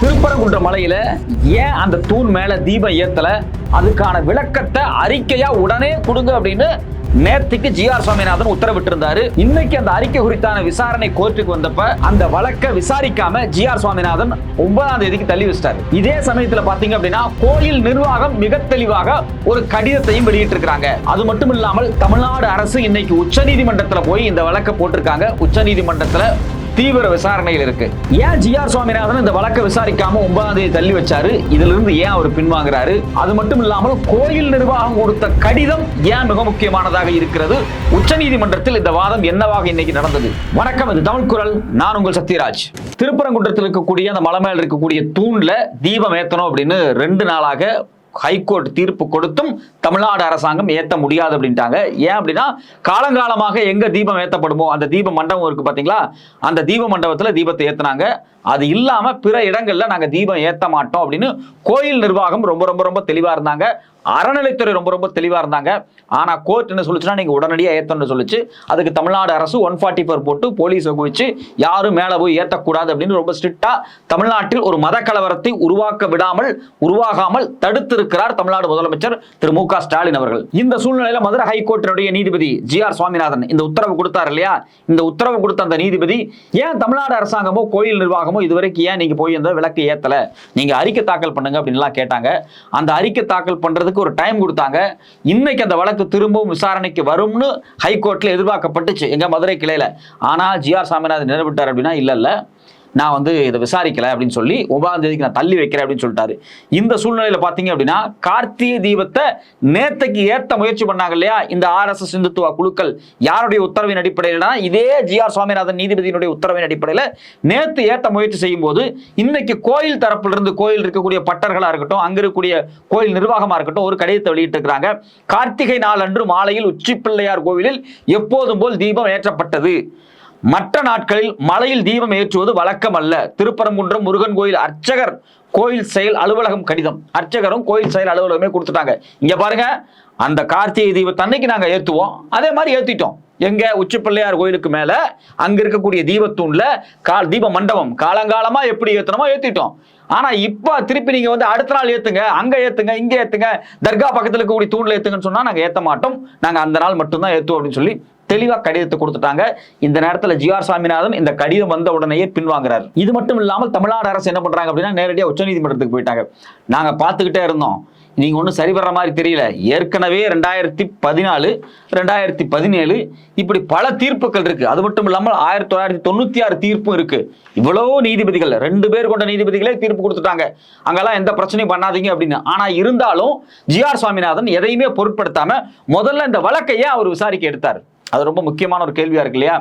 திருப்பரங்குன்ற மலையில ஏன் அந்த தூண் மேல தீபம் ஏத்தல? அதுக்கான விளக்கத்தை அறிக்கையா உடனே கொடுங்க அப்படின்னு நேத்துக்கு ஜி ஆர் சுவாமிநாதன் உத்தரவிட்டிருந்தாரு. இன்னைக்கு அந்த அறிக்கை குறித்தான விசாரணை கோர்ட்டுக்கு வந்தப்ப அந்த வழக்கை விசாரிக்காம ஜி ஆர் சுவாமிநாதன் ஒன்பதாம் தேதிக்கு தள்ளி வச்சிட்டாரு. இதே சமயத்துல பாத்தீங்க அப்படின்னா கோயில் நிர்வாகம் மிக தெளிவாக ஒரு கடிதத்தையும் வெளியிட்டிருக்கிறாங்க. அது மட்டும் இல்லாமல் தமிழ்நாடு அரசு இன்னைக்கு உச்சநீதிமன்றத்துல போய் இந்த வழக்கை போட்டிருக்காங்க. உச்சநீதிமன்றத்துல தீவிர விசாரணையில் இருக்கு. ஏன் ஜி ஆர் சுவாமிநாதன் இந்த வழக்கை விசாரிக்காம ஒன்பதாம் தேதி தள்ளி வச்சாரு? இதுல இருந்து ஏன் அவர் பின்வாங்குறாரு? அது மட்டும் இல்லாமல் கோயில் நிர்வாகம் கொடுத்த கடிதம் ஏன் மிக முக்கியமானதாக இருக்கிறது? உச்சநீதிமன்றத்தில் இந்த வாதம் என்னவாக இன்னைக்கு நடந்தது? வணக்கம் இது தமிழ் குரல். நான் உங்கள் சத்யராஜ். திருப்பரங்குன்றத்தில் இருக்கக்கூடிய அந்த மலை மேல இருக்கக்கூடிய தூண்ல தீபம் ஏத்தணும் அப்படின்னு ரெண்டு நாளாக ஹைகோர்ட் தீர்ப்பு கொடுத்தும் தமிழ்நாடு அரசாங்கம் ஏற்ற முடியாது அப்படின்ட்டாங்க. ஏன் அப்படின்னா காலங்காலமாக எங்க தீபம் ஏற்றப்படுமோ அந்த தீப மண்டபம் இருக்கு பார்த்தீங்களா அந்த தீப மண்டபத்தில் தீபத்தை ஏற்றினாங்க அது இல்லாமல் பிற இடங்களில் நாங்கள் தீபம் ஏற்ற மாட்டோம் அப்படின்னு கோயில் நிர்வாகம் ரொம்ப ரொம்ப ரொம்ப தெளிவாக இருந்தாங்க. அறநிலைத்துறை ரொம்ப ரொம்ப தெளிவாக இருந்தாங்க. ஆனால் கோர்ட் என்ன சொல்லுச்சுன்னா நீங்கள் உடனடியாக ஏற்றணும்னு சொல்லுச்சு. அதுக்கு தமிழ்நாடு அரசு ஒன் ஃபார்ட்டி ஃபோர் போட்டு போலீஸை குவிச்சு யாரும் மேலே போய் ஏற்றக்கூடாது அப்படின்னு ரொம்ப ஸ்ட்ரிக்டாக தமிழ்நாட்டில் ஒரு மத கலவரத்தை உருவாக்க விடாமல் உருவாகாமல் தடுத்திருக்கிறார் தமிழ்நாடு முதலமைச்சர் திரு மு க ஸ்டாலின் அவர்கள். இந்த சூழ்நிலையில் மதுரை ஹைகோர்ட்டினுடைய நீதிபதி ஜி ஆர் சுவாமிநாதன் இந்த உத்தரவு கொடுத்தார் இல்லையா? இந்த உத்தரவு கொடுத்த அந்த நீதிபதி ஏன் தமிழ்நாடு அரசாங்கமோ கோயில் நிர்வாகமோ இதுவரைக்கும் ஏன் நீங்கள் போய் இந்த விளக்கு ஏற்றலை நீங்கள் அறிக்கை தாக்கல் பண்ணுங்க அப்படின்லாம் கேட்டாங்க. அந்த அறிக்கை தாக்கல் பண்ணுறதுக்கு வழக்கு ஒரு டைம் கொடுத்தாங்க. இன்னைக்கு அந்த வழக்கு திரும்பவும் விசாரணைக்கு வரும்னு ஹைகோர்ட்டில் எதிர்பார்க்கப்பட்டுச்சு. எங்க மதுரை கிளையில். ஆனா ஜி ஆர் சாமிநாதன் நினைவிட்டார் அப்படின்னா இல்லை இல்ல நான் வந்து இதை விசாரிக்கல அப்படின்னு சொல்லி ஒன்பதாம் தேதிக்கு நான் தள்ளி வைக்கிறேன் அப்படின்னு சொல்லிட்டாரு. இந்த சூழ்நிலையில பாத்தீங்க அப்படின்னா கார்த்திகை தீபத்தை நேத்தைக்கு ஏத்த முயற்சி பண்ணாங்க இல்லையா? இந்த ஆர்எஸ்எஸ் இந்துத்துவ குழுக்கள். யாருடைய உத்தரவின் அடிப்படையில்னா இதே ஜி ஆர் சுவாமிநாதன் நீதிபதியினுடைய உத்தரவின் அடிப்படையில் நேத்து ஏத்த முயற்சி செய்யும் போது இன்னைக்கு கோயில் தரப்பிலிருந்து கோயில் இருக்கக்கூடிய பட்டர்களா இருக்கட்டும் அங்க இருக்கக்கூடிய கோயில் நிர்வாகமா இருக்கட்டும் ஒரு கடிதத்தை வெளியிட்டு இருக்கிறாங்க கார்த்திகை நாளன்று மாலையில் உச்சி பிள்ளையார் கோவிலில் எப்போதும் போல் தீபம் ஏற்றப்பட்டது. மற்ற நாட்களில் மலையில் தீபம் ஏற்றுவது வழக்கம் அல்ல திருப்பரங்குன்றம் முருகன் கோயில் அர்ச்சகர் கோயில் செயல் அலுவலகம் கடிதம். அர்ச்சகரும் கோயில் செயல் அலுவலகமே கொடுத்துட்டாங்க. இங்க பாருங்க அந்த கார்த்திகை தீபத்தன்னைக்கு நாங்க ஏத்துவோம். அதே மாதிரி ஏத்திட்டோம். எங்க உச்சிப்பிள்ளையார் கோயிலுக்கு மேல அங்க இருக்கக்கூடிய தீபத்தூண்ல கால் தீப மண்டபம். காலங்காலமா எப்படி ஏத்தணுமோ ஏத்திட்டோம். ஆனா இப்ப திருப்பி நீங்க வந்து அடுத்த நாள் ஏத்துங்க அங்க ஏத்துங்க இங்க ஏத்துங்க தர்கா பக்கத்துல இருக்கக்கூடிய தூண்ல ஏத்துங்கன்னு சொன்னா நாங்க ஏத்த மாட்டோம். நாங்க அந்த நாள் மட்டும்தான் ஏத்துவோம் அப்படின்னு சொல்லி தெளிவா கடிதத்தை கொடுத்துட்டாங்க. இந்த நேரத்துல ஜி ஆர் சாமிநாதன் இந்த கடிதம் வந்த உடனேயே பின்வாங்கிறார். இது மட்டும் இல்லாமல் தமிழ்நாடு அரசு என்ன பண்றாங்க அப்படின்னா நேரடியாக உச்சநீதிமன்றத்துக்கு போயிட்டாங்க. நாங்க பார்த்துக்கிட்டே இருந்தோம். நீங்க ஒன்றும் சரி வர்ற மாதிரி தெரியல. ஏற்கனவே ரெண்டாயிரத்தி பதினாலு ரெண்டாயிரத்தி பதினேழு இப்படி பல தீர்ப்புகள் இருக்கு. அது மட்டும் இல்லாமல் ஆயிரத்தி தொள்ளாயிரத்தி தொண்ணூத்தி ஆறு தீர்ப்பும் இருக்கு. இவ்வளோ நீதிபதிகள் ரெண்டு பேர் கொண்ட நீதிபதிகளே தீர்ப்பு கொடுத்துட்டாங்க. அங்கெல்லாம் எந்த பிரச்சனையும் பண்ணாதீங்க அப்படின்னு. ஆனா இருந்தாலும் ஜி ஆர் சுவாமிநாதன் எதையுமே பொருட்படுத்தாம முதல்ல இந்த வழக்கையே அவர் விசாரிக்க எடுத்தார். அது ரொம்ப முக்கியமான ஒரு கேள்வியா இருக்கு இல்லையா?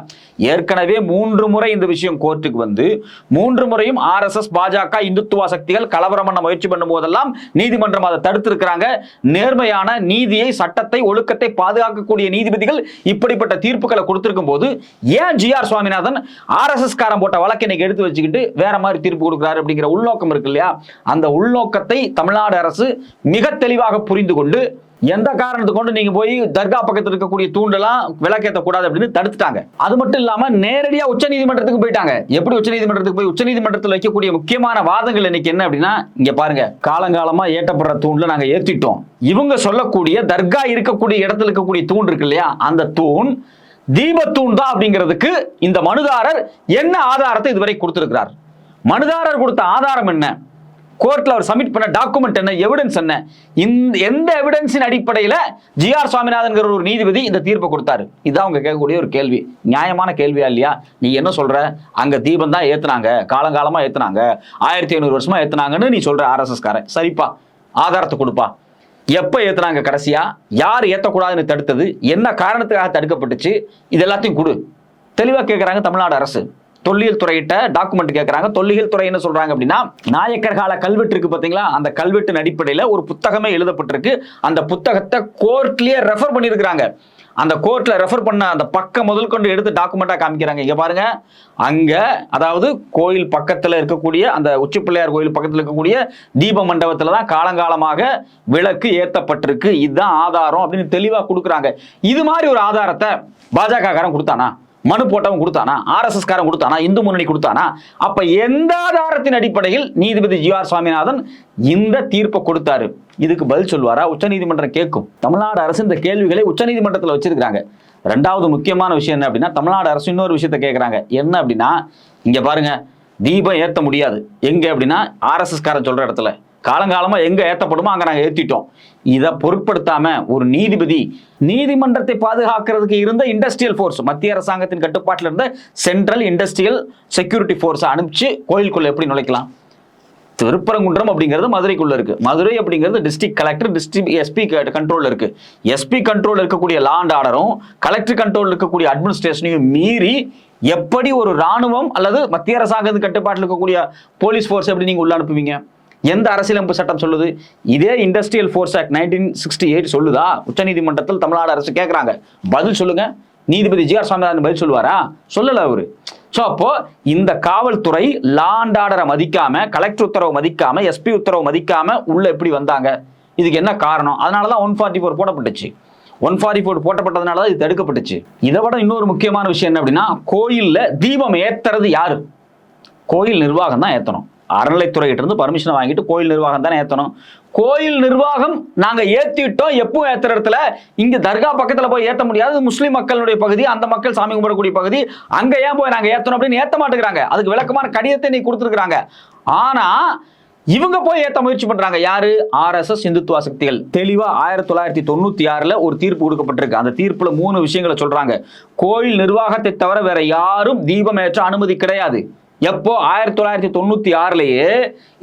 ஏற்கனவே மூன்று முறை இந்த விஷயம் கோர்ட்டுக்கு வந்து மூன்று முறையும் ஆர்எஸ்எஸ் பாஜக இந்துத்துவ சக்திகள் கலவரம் பண்ண முயற்சி பண்ணும் போதெல்லாம் நீதிமன்றம் அதை தடுத்திருக்கிறாங்க. நேர்மையான நீதியை சட்டத்தை ஒழுக்கத்தை பாதுகாக்கக்கூடிய நீதிபதிகள் இப்படிப்பட்ட தீர்ப்புகளை கொடுத்திருக்கும் போது ஏன் ஜி ஆர் சுவாமிநாதன் ஆர்எஸ்எஸ் காரம் போட்ட வழக்கு இன்னைக்கு எடுத்து வச்சுக்கிட்டு வேற மாதிரி தீர்ப்பு கொடுக்குறாரு அப்படிங்கிற உள்நோக்கம் இருக்கு இல்லையா? அந்த உள்நோக்கத்தை தமிழ்நாடு அரசு மிக தெளிவாக புரிந்து கொண்டு எந்த காரணத்தை கொண்டு நீங்க போய் தர்கா பக்கத்தில் இருக்கக்கூடிய தூண்டெல்லாம் விளக்கேற்ற கூடாது அப்படின்னு தடுத்துட்டாங்க. அது மட்டும் இல்லாம நேரடியா உச்ச நீதிமன்றத்துக்கு போயிட்டாங்க. எப்படி உச்ச நீதிமன்றத்துக்கு போய் உச்ச நீதிமன்றத்தில் வைக்கக்கூடிய முக்கியமான வாதங்கள் இன்னைக்கு என்ன அப்படின்னா இங்க பாருங்க காலங்காலமா ஏற்றப்படுற தூண்ல நாங்க ஏத்திட்டோம். இவங்க சொல்லக்கூடிய தர்கா இருக்கக்கூடிய இடத்துல இருக்கக்கூடிய தூண் இருக்கு இல்லையா அந்த தூண் தீபத்தூண் தான் அப்படிங்கிறதுக்கு இந்த மனுதாரர் என்ன ஆதாரத்தை இதுவரை கொடுத்திருக்கிறார்? மனுதாரர் கொடுத்த ஆதாரம் என்ன? கோர்ட்ல அவர் சப்மிட் பண்ண டாக்குமெண்ட் என்ன எவிடன்ஸ் என்ன? இந்த எந்த எவிடன்ஸின் அடிப்படையில் ஜி ஆர் சுவாமிநாதன்கிற ஒரு நீதிபதி இந்த தீர்ப்பை கொடுத்தாரு. இதான் அவங்க கேட்கக்கூடிய ஒரு கேள்வி. நியாயமான கேள்வியா இல்லையா? நீ என்ன சொல்ற? அங்க தீபம் தான் ஏத்துனாங்க காலங்காலமா ஏத்துனாங்க ஆயிரத்தி ஐநூறு வருஷமா ஏத்துனாங்கன்னு நீ சொல்ற ஆர்எஸ்எஸ்காரன் சரிப்பா ஆதாரத்தை கொடுப்பா. எப்போ ஏத்துனாங்க கடைசியா? யார் ஏத்தக்கூடாதுன்னு தடுத்தது? என்ன காரணத்துக்காக தடுக்கப்பட்டுச்சு? இது எல்லாத்தையும் கொடு. தெளிவா கேட்குறாங்க தமிழ்நாடு அரசு. தொல்லியல் துறையிட்ட டாக்குமெண்ட் கேட்குறாங்க தொல்லியல் துறை என்ன சொல்றாங்க அப்படின்னா நாயக்கர் கால கல்வெட்டு இருக்கு பாத்தீங்களா அந்த கல்வெட்டின் அடிப்படையில் ஒரு புத்தகமே எழுதப்பட்டிருக்கு. அந்த புத்தகத்தை கோர்ட்லயே ரெஃபர் பண்ணியிருக்கிறாங்க. அந்த கோர்ட்ல ரெஃபர் பண்ண அந்த பக்கம் முதல் கொண்டு எடுத்து டாக்குமெண்டா காமிக்கிறாங்க. இங்க பாருங்க. அங்க அதாவது கோயில் பக்கத்துல இருக்கக்கூடிய அந்த உச்சி பிள்ளையார் கோயில் பக்கத்துல இருக்கக்கூடிய தீப மண்டபத்துல தான் காலங்காலமாக விளக்கு ஏத்தப்பட்டிருக்கு. இதுதான் ஆதாரம் அப்படின்னு தெளிவா கொடுக்குறாங்க. இது மாதிரி ஒரு ஆதாரத்தை பாஜக கொடுத்தானா? மனு போட்டவன் கொடுத்தானா? ஆர்எஸ்எஸ் காரன் கொடுத்தானா? இந்து முன்னணி கொடுத்தானா? அப்ப எந்த ஆதாரத்தின் அடிப்படையில் நீதிபதி ஜி ஆர் சுவாமிநாதன் இந்த தீர்ப்பை கொடுத்தாரு? இதுக்கு பதில் சொல்வாரா உச்சநீதிமன்றம் கேட்கும். தமிழ்நாடு அரசு இந்த கேள்விகளை உச்சநீதிமன்றத்தில் வச்சிருக்கிறாங்க. ரெண்டாவது முக்கியமான விஷயம் என்ன அப்படின்னா தமிழ்நாடு அரசு இன்னொரு விஷயத்தை கேட்குறாங்க என்ன அப்படின்னா இங்க பாருங்க தீபம் ஏற்ற முடியாது. எங்க அப்படின்னா ஆர்எஸ்எஸ் காரன் சொல்ற இடத்துல. காலங்காலமா எங்க ஏத்தப்படுமோ அங்க நாங்க ஏத்திட்டோம். இதை பொருட்படுத்தாம ஒரு நீதிபதி நீதிமன்றத்தை பாதுகாக்கிறதுக்கு இருந்த இண்டஸ்ட்ரியல் ஃபோர்ஸ் மத்திய அரசாங்கத்தின் கட்டுப்பாட்டில் இருந்த சென்ட்ரல் இண்டஸ்ட்ரியல் செக்யூரிட்டி ஃபோர்ஸை அனுப்பிச்சு கோயிலுக்குள்ள எப்படி நுழைக்கலாம்? திருப்பரங்குன்றம் அப்படிங்கிறது மதுரைக்குள்ள இருக்கு. மதுரை அப்படிங்கிறது டிஸ்ட்ரிக்ட் கலெக்டர் டிஸ்ட்ரிக்ட் எஸ்பி கண்ட்ரோல்ல இருக்கு. எஸ்பி கண்ட்ரோல் இருக்கக்கூடிய லா அண்ட் ஆர்டரும் கலெக்டர் கண்ட்ரோல் இருக்கக்கூடிய அட்மினிஸ்ட்ரேஷனையும் மீறி எப்படி ஒரு ராணுவம் அல்லது மத்திய அரசாங்கத்தின் கட்டுப்பாட்டில் இருக்கக்கூடிய போலீஸ் ஃபோர்ஸ் எப்படி நீங்க உள்ள அனுப்புவீங்க? எந்த அரசியலமைப்பு சட்டம் சொல்லுது? இதே industrial force act nineteen sixty eight சொல்லுதா? உச்சநீதிமன்றத்தில் தமிழ்நாடு அரசு கேட்குறாங்க பதில் சொல்லுங்க. நீதிபதி ஜி ஆர் சுவாமிநாதன் பதில் சொல்லுவாரா? சொல்லல அவரு. ஸோ அப்போ இந்த காவல்துறை லாண்டாடரை ஆர்டரை மதிக்காம கலெக்டர் உத்தரவு மதிக்காம எஸ்பி உத்தரவு மதிக்காம உள்ள எப்படி வந்தாங்க? இதுக்கு என்ன காரணம்? அதனால தான் ஒன் ஃபார்ட்டி ஃபோர் போடப்பட்டுச்சு. ஒன் ஃபார்ட்டி ஃபோர் போட்டப்பட்டதுனால தான் இது தடுக்கப்பட்டுச்சு. இதை விட இன்னொரு முக்கியமான விஷயம் என்ன அப்படின்னா கோயிலில் தீபம் ஏத்துறது யாரு? கோயில் நிர்வாகம் தான் ஏற்றணும் அறநிலைத்துறையிட்ட பர்மிஷன் வாங்கிட்டு கோயில் நிர்வாகம் தானே ஏற்றணும் கோயில் நிர்வாகம் நாங்கள் ஏற்றிட்டோம் எப்போ ஏற்றுற இடத்துல. இங்கே தர்கா பக்கத்தில் போய் ஏற்ற முடியாது. முஸ்லீம் மக்களுடைய பகுதி அந்த மக்கள் சாமி கும்பிடக்கூடிய பகுதி. அங்கே ஏன் போய் நாங்கள் ஏற்றணும் அப்படின்னு ஏற்ற மாட்டேங்கிறாங்க. அதுக்கு விளக்கமான கடிதத்தை நீ கொடுத்துருக்குறாங்க. ஆனால் இவங்க போய் ஏற்ற முயற்சி பண்றாங்க. யாரு? ஆர்எஸ்எஸ் இந்துத்துவ சக்திகள். தெளிவா ஆயிரத்தி தொள்ளாயிரத்தி தொண்ணூத்தி ஆறுல ஒரு தீர்ப்பு கொடுக்கப்பட்டிருக்கு. அந்த தீர்ப்புல மூணு விஷயங்களை சொல்றாங்க. கோயில் நிர்வாகத்தை தவிர வேற யாரும் தீபம் ஏற்ற அனுமதி கிடையாது. எப்போ ஆயிரத்தி தொள்ளாயிரத்தி தொண்ணூத்தி ஆறுலயே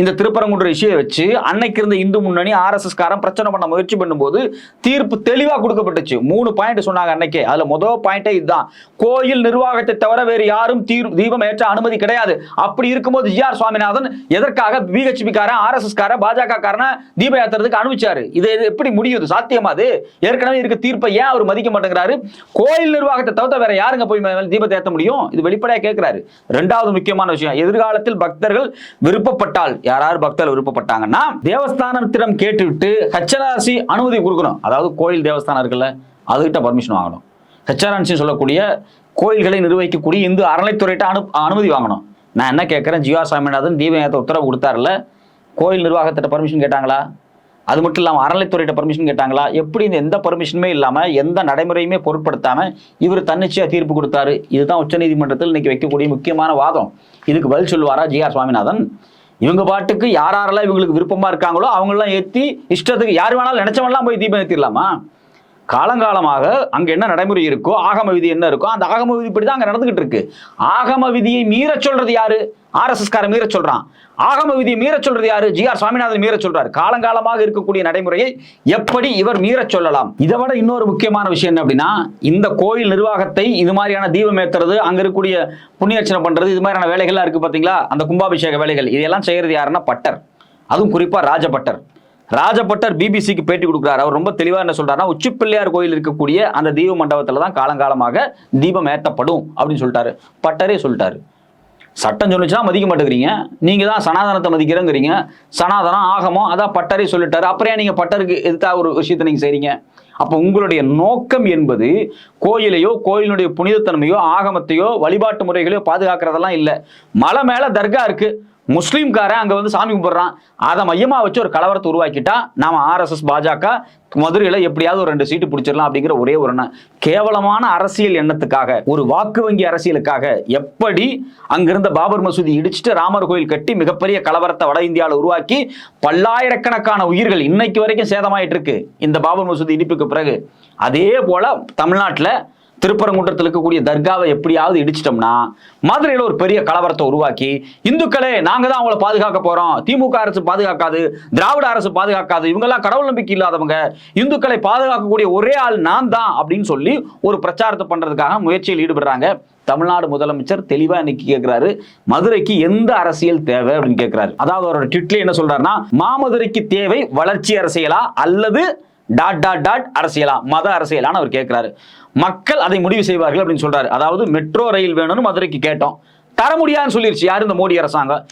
இந்த திருப்பரங்குன்ற விஷயம் வச்சு அன்னைக்கு இருந்த இந்து முன்னணி ஆர்எஸ்எஸ் காரன் பிரச்சனை பண்ண முயற்சி பண்ணும்போது தீர்ப்பு தெளிவா கொடுக்கப்பட்டுச்சு. மூணு பாயிண்ட் சொன்னாங்க அன்னைக்கே. அதுல முதல் பாயிண்டே இதுதான். கோயில் நிர்வாகத்தை தவிர வேறு யாரும் தீர் தீபம் ஏற்ற அனுமதி கிடையாது. அப்படி இருக்கும்போது ஜி ஆர் சுவாமிநாதன் எதற்காக பிஹெச்பி காரன் ஆர்எஸ்எஸ் காரன் பாஜக காரன தீப ஏத்துறதுக்கு அனுப்பிச்சாரு? இது இது எப்படி முடியுது? சாத்தியமா அது? ஏற்கனவே இருக்க தீர்ப்பை ஏன் அவர் மதிக்க மாட்டேங்கிறாரு? கோயில் நிர்வாகத்தை தவிர வேற யாருங்க போய் தீபத்தை ஏற்ற முடியும்? இது வெளிப்படையா கேட்கிறாரு ரெண்டாவது முக்கியமான விஷயம். எதிர்காலத்தில் பக்தர்கள் விருப்பப்பட்டால் யாராவது பக்தர்கள் விருப்பப்பட்டாங்கன்னா தேவஸ்தானத்திடம் கேட்டுவிட்டு ஹெச்ஆர்சி அனுமதி கொடுக்கணும். அதாவது கோயில் தேவஸ்தானம் இருக்குல்ல அதுகிட்ட பர்மிஷன் வாங்கணும். ஹெச்ஆர்என்சி சொல்லக்கூடிய கோயில்களை நிர்வகிக்கக்கூடிய இந்து அறநிலைத்துறையிட்ட அனு அனுமதி வாங்கணும். நான் என்ன கேட்குறேன்? ஜீவா சாமிநாதன் தீபம் உத்தரவு கொடுத்தாருல கோயில் நிர்வாகத்திட்ட பர்மிஷன் கேட்டாங்களா? அது மட்டும் இல்லாமல் அறநிலைத்துறையிட்ட பர்மிஷன் கேட்டாங்களா? எப்படி இந்த எந்த பர்மிஷனுமே இல்லாமல் எந்த நடைமுறையுமே பொருட்படுத்தாமல் இவர் தன்னிச்சையாக தீர்ப்பு கொடுத்தாரு? இதுதான் உச்சநீதிமன்றத்தில் இன்னைக்கு வைக்கக்கூடிய முக்கியமான வாதம். இதுக்கு பதில் சொல்லுவாரா ஜி ஆர் சுவாமிநாதன்? இவங்க பாட்டுக்கு யாரெல்லாம் இவங்களுக்கு விருப்பமா இருக்காங்களோ அவங்களெல்லாம் ஏற்றி இஷ்டத்துக்கு யார் வேணாலும் நினைச்சவன்லாம் போய் தீபம் ஏற்றிடலாமா காலங்காலமாக அங்க என்ன நடைமுறை இருக்கோ ஆகம விதி என்ன இருக்கோ அந்த ஆகம விதிப்படி தான் அங்க நடந்துகிட்டு இருக்கு. ஆகம விதியை மீறச் சொல்றது யாரு? ஆர்எஸ்எஸ் காரன் மீற சொல்றான். ஆகம விதியை மீறச் சொல்றது யாரு? ஜி ஆர் சுவாமிநாதன் மீறச் சொல்றாரு. காலங்காலமாக இருக்கக்கூடிய நடைமுறையை எப்படி இவர் மீறச் சொல்லலாம்? இதை விட இன்னொரு முக்கியமான விஷயம் என்ன அப்படின்னா இந்த கோயில் நிர்வாகத்தை இது மாதிரியான தீபம் ஏத்துறது அங்க இருக்கக்கூடிய புண்ணியர்ச்சனை பண்றது இது மாதிரியான வேலைகள்லாம் இருக்கு பாத்தீங்களா? அந்த கும்பாபிஷேக வேலைகள் இதெல்லாம் செய்யறது யாருன்னா பட்டர். அதுவும் குறிப்பா ராஜபட்டர். ராஜபட்டர் பிபிசிக்கு பேட்டி கொடுக்குறாரு. அவர் ரொம்ப தெளிவாக என்ன சொல்றாருன்னா உச்சி பிள்ளையார் கோயில் இருக்கக்கூடிய அந்த தீப மண்டபத்தில் தான் காலங்காலமாக தீபம் ஏத்தப்படும் அப்படின்னு சொல்லிட்டாரு. பட்டரே சொல்லிட்டாரு. சட்டம் சொல்லிச்சுன்னா மதிக்க மாட்டேங்கிறீங்க. நீங்கள் தான் சனாதனத்தை மதிக்கிறேங்கிறீங்க. சனாதனம் ஆகமோ அதான் பட்டரே சொல்லிட்டாரு. அப்புறம் ஏன் பட்டருக்கு எதுக்காக ஒரு விஷயத்தை நீங்கள் செய்கிறீங்க அப்போ உங்களுடைய நோக்கம் என்பது கோயிலையோ கோயிலினுடைய புனிதத்தன்மையோ ஆகமத்தையோ வழிபாட்டு முறைகளையோ பாதுகாக்கிறதெல்லாம் இல்லை. மலை மேலே தர்கா இருக்குது முஸ்லீம்காரன் அங்கே வந்து சாமி கும்பிட்றான். அதை மையமாக வச்சு ஒரு கலவரத்தை உருவாக்கிட்டா நாம ஆர்எஸ்எஸ் பாஜக மதுரையில் எப்படியாவது ஒரு ரெண்டு சீட்டு பிடிச்சிடலாம் அப்படிங்கிற ஒரே ஒரு எண்ணம். கேவலமான அரசியல் எண்ணத்துக்காக ஒரு வாக்கு வங்கி அரசியலுக்காக எப்படி அங்கிருந்த பாபர் மசூதி இடிச்சிட்டு ராமர் கோயில் கட்டி மிகப்பெரிய கலவரத்தை வட இந்தியாவில் உருவாக்கி பல்லாயிரக்கணக்கான உயிர்கள் இன்னைக்கு வரைக்கும் சேதமாயிட்டு இருக்கு. இந்த பாபர் மசூதி இடிப்புக்கு பிறகு. அதே போல தமிழ்நாட்டில் திருப்பரங்குன்றத்தில் இருக்கக்கூடிய தர்காவை எப்படியாவது இடிச்சிட்டோம்னா மதுரையில் ஒரு பெரிய கலவரத்தை உருவாக்கி இந்துக்களே நாங்கள் தான் அவங்கள பாதுகாக்க போகிறோம் திமுக அரசு பாதுகாக்காது திராவிட அரசு பாதுகாக்காது இவங்கெல்லாம் கடவுள் நம்பிக்கை இல்லாதவங்க இந்துக்களை பாதுகாக்கக்கூடிய ஒரே ஆள் நான் தான் அப்படின்னு சொல்லி ஒரு பிரச்சாரத்தை பண்ணுறதுக்காக முயற்சியில் ஈடுபடுறாங்க. தமிழ்நாடு முதலமைச்சர் தெளிவா இன்னைக்கு கேட்கிறாரு மதுரைக்கு எந்த அரசியல் தேவை அப்படின்னு கேட்கிறாரு அதாவது அவரோட ட்விட்ல என்ன சொல்றாருன்னா மாமதுரைக்கு தேவை வளர்ச்சி அரசியலா அல்லது டாட் டாட் டாட் அரசியலா மத அரசியலான்னு அவர் கேட்கிறாரு மக்கள் அதை முடிவு செய்வார்கள் அப்படின்னு சொல்றாரு. அதாவது மெட்ரோ ரயில் வேணும்னு மதுரைக்கு கேட்டோம். தர முடியாதுன்னு சொல்லிருச்சு. யார் இந்த மோடி அரசாங்கம்?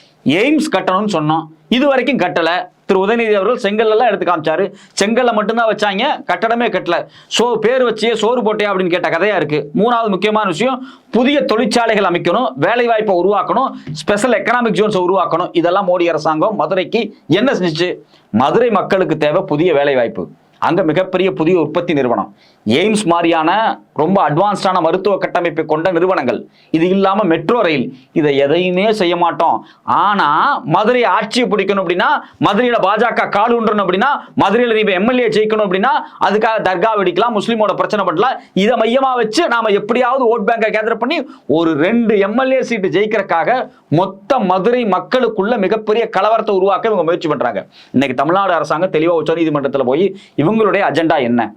எய்ம்ஸ் கட்டணும்னு சொன்னோம். இது வரைக்கும் கட்டல. திரு உதயநிதி அவர்கள் செங்கல்லாம் எடுத்து காமிச்சாரு. செங்கல்ல மட்டும்தான் வச்சாங்க. கட்டடமே கட்டல. சோ பேர் வச்சு சோறு போட்டியா அப்படின்னு கேட்ட கதையா இருக்கு. மூணாவது முக்கியமான விஷயம் புதிய தொழிற்சாலைகள் அமைக்கணும். வேலை வாய்ப்பை உருவாக்கணும் ஸ்பெஷல் எக்கனாமிக் ஜோன்ஸை உருவாக்கணும். இதெல்லாம் மோடி அரசாங்கம் மதுரைக்கு என்ன செஞ்சுச்சு? மதுரை மக்களுக்கு தேவை புதிய வேலை வாய்ப்பு அங்கே மிகப்பெரிய புதிய உற்பத்தி நிறுவனம். எய்ம்ஸ் மாதிரியான ரொம்ப அட்வான்ஸ்டான மருத்துவ கட்டமைப்பை கொண்ட நிறுவனங்கள். இது இல்லாம மெட்ரோ ரயில் இதை எதையுமே செய்ய மாட்டோம். ஆனா மதுரை ஆட்சியை பிடிக்கணும் அப்படின்னா மதுரையில பாஜக கால் உண்டணும் அப்படின்னா மதுரையில் நீ எம்எல்ஏ ஜெயிக்கணும் அப்படின்னா அதுக்காக தர்கா வெடிக்கலாம் முஸ்லீமோட பிரச்சனை பண்ணலாம் இதை மையமா வச்சு நாம எப்படியாவது ஓட் பேங்கை கேதர் பண்ணி ஒரு ரெண்டு எம்எல்ஏ சீட்டு ஜெயிக்கிறக்காக மொத்த மதுரை மக்களுக்குள்ள மிகப்பெரிய கலவரத்தை உருவாக்க இவங்க முயற்சி பண்றாங்க. இன்னைக்கு தமிழ்நாடு அரசாங்கம் தெளிவா உச்சநீதிமன்றத்தில் போய் இவங்களுடைய அஜெண்டா என்ன?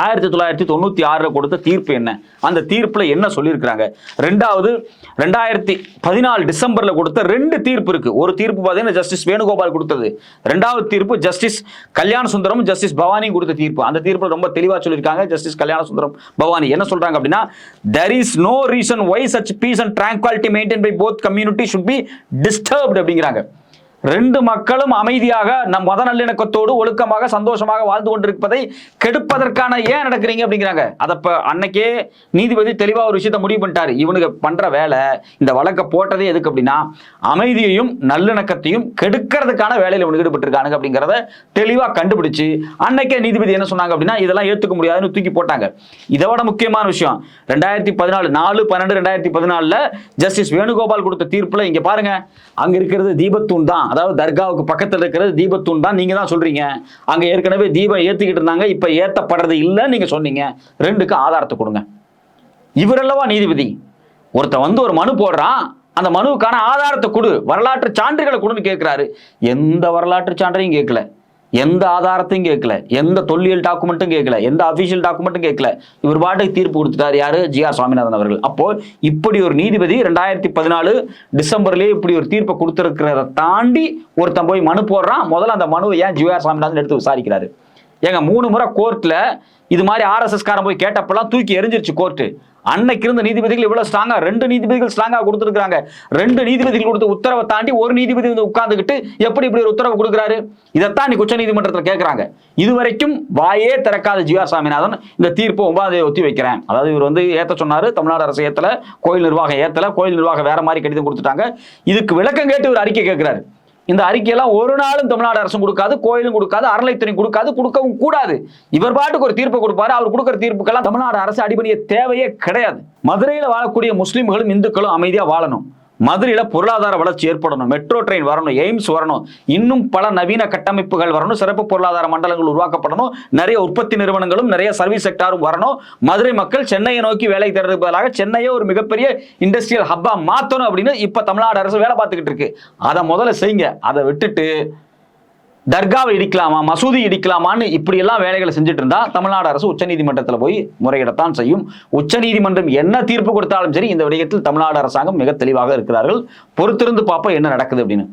ஆயிரத்தி தொள்ளாயிரத்தி தொண்ணூத்தி ஆறுல கொடுத்த தீர்ப்பு என்ன? அந்த தீர்ப்புல என்ன சொல்லியிருக்கிறாங்க? ரெண்டாவது ரெண்டாயிரத்தி பதினாலு டிசம்பர்ல கொடுத்த ரெண்டு தீர்ப்பு இருக்கு. ஒரு தீர்ப்பு பார்த்தீங்கன்னா ஜஸ்டிஸ் வேணுகோபால் கொடுத்தது. ரெண்டாவது தீர்ப்பு ஜஸ்டிஸ் கல்யாண சுந்தரம் ஜஸ்டிஸ் பவானி கொடுத்த தீர்ப்பு. அந்த தீர்ப்பு ரொம்ப தெளிவா சொல்லியிருக்காங்க ஜஸ்டிஸ் கல்யாண சுந்தரம் பவானி. என்ன சொல்றாங்க அப்படின்னா there is no reason why such peace and tranquility maintain by both community should be disturbed அப்படிங்கிறாங்க. ரெண்டு மக்களும் அமைதியாக நம் மத நல்லிணக்கத்தோடு ஒழுக்கமாக சந்தோஷமாக வாழ்ந்து கொண்டிருப்பதை கெடுப்பதற்கான ஏன் நடக்கிறீங்க அப்படிங்கிறாங்க. அதை இப்போ அன்னைக்கே நீதிபதி தெளிவாக ஒரு விஷயத்த முடிவு பண்ணிட்டாரு. இவனுக்கு பண்ணுற வேலை இந்த வழக்கை போட்டதே எதுக்கு அப்படின்னா அமைதியையும் நல்லிணக்கத்தையும் கெடுக்கிறதுக்கான வேலையில் இவனுக்கு ஈடுபட்டிருக்கானுங்க அப்படிங்கிறத தெளிவாக கண்டுபிடிச்சு அன்னைக்கே நீதிபதி என்ன சொன்னாங்க அப்படின்னா இதெல்லாம் ஏற்றுக்க முடியாதுன்னு தூக்கி போட்டாங்க. இதை விட முக்கியமான விஷயம் ரெண்டாயிரத்தி பதினாலு நாலு பன்னெண்டு ரெண்டாயிரத்தி பதினாலில் ஜஸ்டிஸ் வேணுகோபால் கொடுத்த தீர்ப்பில் இங்கே பாருங்க அங்கே இருக்கிறது தீபத்தூண் தான். அதாவது தர்காவுக்கு பக்கத்தில் இருக்கிறது தீபத்தூண் தான். நீங்க தான் சொல்றீங்க. அங்க ஏற்கனவே தீபம் ஏத்திக்கிட்டு இருந்தாங்க. இப்ப ஏத்தப்படுறது இல்லைன்னு நீங்க சொன்னீங்க. ரெண்டுக்கு ஆதாரத்தை கொடுங்க. இவரல்லவா நீதிபதி. ஒருத்தன் வந்து ஒரு மனு போடுறான். அந்த மனுவுக்கான ஆதாரத்தை கொடு. வரலாற்று சான்றுகளை கொடுன்னு கேட்கிறாரு எந்த வரலாற்று சான்றையும் கேட்கல எந்த ஆதாரத்தையும் கேட்கல. எந்த தொல்லியல் டாக்குமெண்ட்டும் கேட்கல. எந்த அபிஷியல் டாக்குமெண்ட்டும் கேட்கல. இவர் பாட்டுக்கு தீர்ப்பு கொடுத்துட்டார் யாரு? ஜி ஆர் சுவாமிநாதன் அவர்கள். அப்போ இப்படி ஒரு நீதிபதி ரெண்டாயிரத்தி பதினாலு டிசம்பர்லயே இப்படி ஒரு தீர்ப்பை கொடுத்துருக்கிறத தாண்டி ஒருத்தன் போய் மனு போடுறான். முதல்ல அந்த மனுவை ஏன் ஜி ஆர் சுவாமிநாதன் எடுத்து விசாரிக்கிறாரு? ஏங்க மூணு முறை கோர்ட்ல இது மாதிரி ஆர்எஸ்எஸ் காரன் போய் கேட்டப்பெல்லாம் தூக்கி எரிஞ்சிருச்சு கோர்ட்டு அன்னைக்கு இருந்த நீதிபதிகள் இவ்வளவு ஸ்ட்ராங்கா ரெண்டு நீதிபதிகள் ஸ்ட்ராங்கா கொடுத்துருக்காங்க ரெண்டு நீதிபதிகள் கொடுத்த உத்தரவை தாண்டி ஒரு நீதிபதி வந்து உட்கார்ந்துக்கிட்டு எப்படி இப்படி ஒரு உத்தரவு கொடுக்குறாரு? இதைத்தான் இன்னைக்கு உச்ச நீதிமன்றத்தில் கேட்கறாங்க இதுவரைக்கும் வாயே திறக்காத ஜி ஆர் சாமிநாதன் இந்த தீர்ப்பு ஒன்பதாம் ஒத்தி வைக்கிறேன். அதாவது இவர் வந்து ஏத்த சொன்னாரு தமிழ்நாடு அரசு ஏத்தல கோயில் நிர்வாகம் ஏத்தல கோயில் நிர்வாகம் வேற மாதிரி கடிதம் கொடுத்துட்டாங்க. இதுக்கு விளக்கம் கேட்டு ஒரு அறிக்கை கேட்கிறாரு இந்த அறிக்கையெல்லாம் ஒரு நாளும் தமிழ்நாடு அரசும் கொடுக்காது கோயிலும் கொடுக்காது அறநிலைத்துறை கொடுக்காது கொடுக்கவும் கூடாது. இவர் பாட்டுக்கு ஒரு தீர்ப்பு கொடுப்பாரு அவர் கொடுக்குற தீர்ப்புக்கெல்லாம் தமிழ்நாடு அரசு அடிபணிய தேவையே கிடையாது. மதுரையில் வாழக்கூடிய முஸ்லிம்களும் இந்துக்களும் அமைதியா வாழணும். மதுரையில் பொருளாதார வளர்ச்சி ஏற்படணும். மெட்ரோ ட்ரெயின் வரணும் எய்ம்ஸ் வரணும். இன்னும் பல நவீன கட்டமைப்புகள் வரணும். சிறப்பு பொருளாதார மண்டலங்கள் உருவாக்கப்படணும். நிறைய உற்பத்தி நிறுவனங்களும் நிறைய சர்வீஸ் செக்டாரும் வரணும். மதுரை மக்கள் சென்னையை நோக்கி வேலை தேடுறதுக்கு பதிலாக சென்னையை ஒரு மிகப்பெரிய இண்டஸ்ட்ரியல் ஹப்பா மாற்றணும் அப்படின்னு இப்போ தமிழ்நாடு அரசு வேலை பார்த்துக்கிட்டு இருக்கு. அதை முதல்ல செய்யுங்க. அதை விட்டுட்டு தர்காவை இடிக்கலாமா மசூதி இடிக்கலாமான்னு இப்படி எல்லாம் வேலைகளை செஞ்சுட்டு இருந்தா தமிழ்நாடு அரசு உச்சநீதிமன்றத்தில் போய் முறையிடத்தான் செய்யும். உச்சநீதிமன்றம் என்ன தீர்ப்பு கொடுத்தாலும் சரி இந்த விடயத்தில் தமிழ்நாடு அரசாங்கம் மிக தெளிவாக இருக்கிறார்கள். பொறுத்திருந்து பார்ப்போம் என்ன நடக்குது அப்படின்னு.